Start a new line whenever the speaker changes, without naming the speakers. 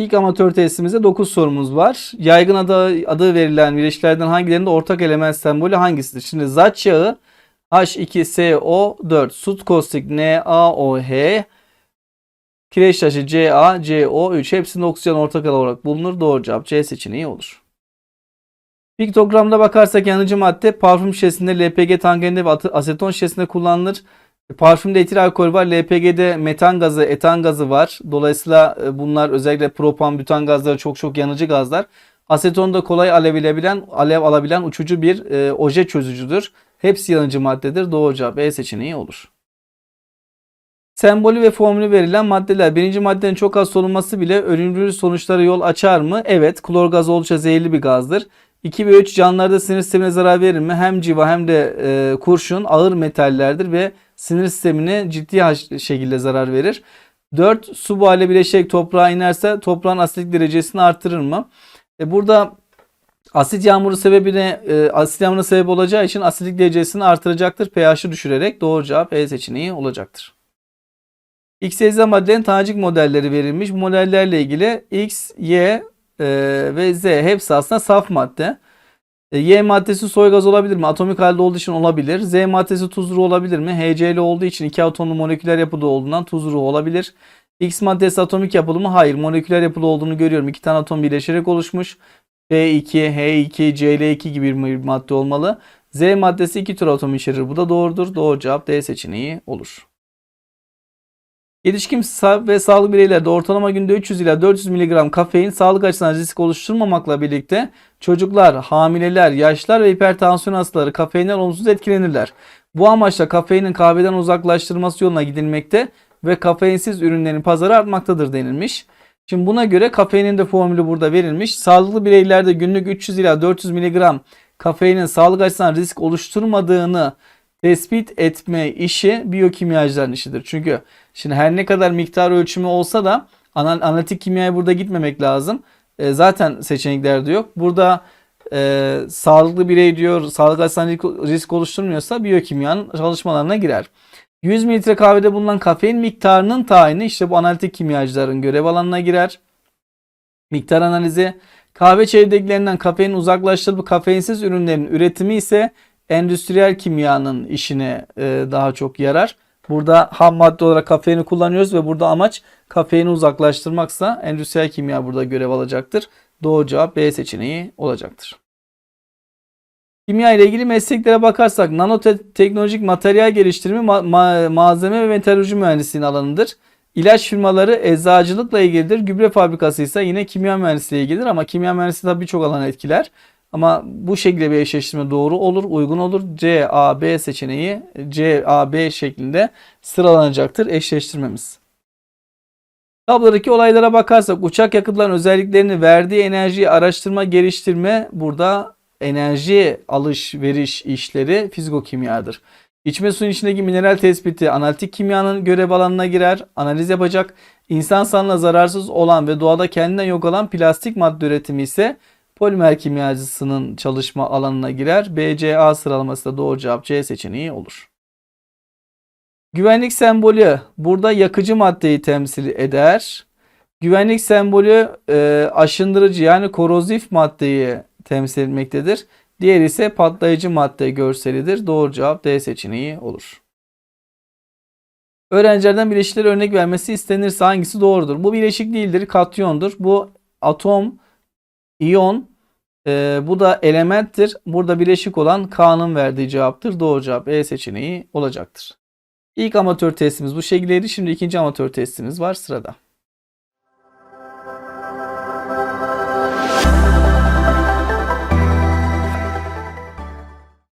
İlk amatör testimizde 9 sorumuz var. Yaygın adı, adı verilen bileşiklerden hangilerinde ortak element sembolü hangisidir? Şimdi zat yağı H2SO4, sut kostik NaOH, kireç taşı CaCO3 hepsinde oksijen ortak olarak bulunur. Doğru cevap C seçeneği olur. Piktogramda bakarsak yanıcı madde parfüm şişesinde LPG tankerinde ve aseton şişesinde kullanılır. Parfümde etil alkol var. LPG'de metan gazı, etan gazı var. Dolayısıyla e, bunlar özellikle propan, bütan gazları çok çok yanıcı gazlar. Asetonda kolay alevilebilen, alev alabilen uçucu bir e, oje çözücüdür. Hepsi yanıcı maddedir. Doğru cevap B seçeneği olur. Sembolü ve formülü verilen maddeler. Birinci maddenin çok az solunması bile ölümcül sonuçlara yol açar mı? Evet. Klor gazı oldukça zehirli bir gazdır. 2 ve 3 canlılarda sinir sistemine zarar verir mi? Hem civa hem de e, kurşun ağır metallerdir ve sinir sistemine ciddi şekilde zarar verir. 4. Su buharıyla bileşerek toprağa inerse toprağın asitlik derecesini artırır mı? E, burada asit yağmuru sebebine e, asit yağmuruna sebep olacağı için asitlik derecesini artıracaktır. pH'ı düşürerek doğru cevap E seçeneği olacaktır. X, Y, maddelerin tanecik modelleri verilmiş. Bu modellerle ilgili X, Y e, ve Z hepsi aslında saf madde. E, Y maddesi soy gaz olabilir mi? Atomik halde olduğu için olabilir. Z maddesi tuz ruhu olabilir mi? HCl olduğu için iki atomlu moleküler yapıda olduğundan tuz ruhu olabilir. X maddesi atomik yapılı mı? Hayır. Moleküler yapılı olduğunu görüyorum. İki tane atom birleşerek oluşmuş. B2, H2, Cl2 gibi bir madde olmalı. Z maddesi iki tür atom içerir. Bu da doğrudur. Doğru cevap D seçeneği olur. Yetişkin ve sağlıklı bireylerde ortalama günde 300 ila 400 mg kafein sağlık açısından risk oluşturmamakla birlikte çocuklar, hamileler, yaşlılar ve hipertansiyon hastaları kafeinden olumsuz etkilenirler. Bu amaçla kafeinin kahveden uzaklaştırılması yoluna gidilmekte ve kafeinsiz ürünlerin pazarı artmaktadır denilmiş. Şimdi buna göre kafeinin de formülü burada verilmiş. Sağlıklı bireylerde günlük 300 ila 400 mg kafeinin sağlık açısından risk oluşturmadığını tespit etme işi biyokimyacıların işidir. Çünkü şimdi her ne kadar miktar ölçümü olsa da anal- analitik kimyaya burada gitmemek lazım. E, zaten seçeneklerde yok. Burada e, sağlıklı birey diyor, sağlık risk- risk oluşturmuyorsa biyokimyanın çalışmalarına girer. 100 mililitre kahvede bulunan kafein miktarının tayini işte bu analitik kimyacıların görev alanına girer. Miktar analizi. Kahve çekirdeklerinden kafein uzaklaştırılıp kafeinsiz ürünlerin üretimi ise endüstriyel kimyanın işine e, daha çok yarar. Burada ham madde olarak kafeini kullanıyoruz ve burada amaç kafeini uzaklaştırmaksa endüstriyel kimya burada görev alacaktır. Doğru cevap B seçeneği olacaktır. Kimya ile ilgili mesleklere bakarsak nanoteknolojik materyal geliştirme ma- ma- malzeme ve metalurji mühendisliğinin alanıdır. İlaç firmaları eczacılıkla ilgilidir. Gübre fabrikası ise yine kimya mühendisliği ilgilidir ama kimya mühendisliği tabii birçok alan etkiler. Ama bu şekilde bir eşleştirme doğru olur, uygun olur. C, A, B seçeneği C, A, B şeklinde sıralanacaktır eşleştirmemiz. Tablodaki olaylara bakarsak uçak yakıtların özelliklerini verdiği enerjiyi araştırma, geliştirme burada enerji alış-veriş işleri fizikokimyadır. İçme suyun içindeki mineral tespiti analitik kimyanın görev alanına girer, analiz yapacak. İnsan sağlığına zararsız olan ve doğada kendinden yok olan plastik madde üretimi ise polimer kimyacısının çalışma alanına girer. BCA sıralaması da doğru cevap C seçeneği olur. Güvenlik sembolü burada yakıcı maddeyi temsil eder. Güvenlik sembolü e, aşındırıcı yani korozif maddeyi temsil etmektedir. Diğeri ise patlayıcı madde görselidir. Doğru cevap D seçeneği olur. Öğrencilerden bileşikleri örnek vermesi istenirse hangisi doğrudur? Bu bileşik değildir, katyondur. Bu atom, iyon, e, bu da elementtir. Burada bileşik olan K'nın verdiği cevaptır. Doğru cevap E seçeneği olacaktır. İlk amatör testimiz bu şekildeydi. Şimdi ikinci amatör testimiz var sırada.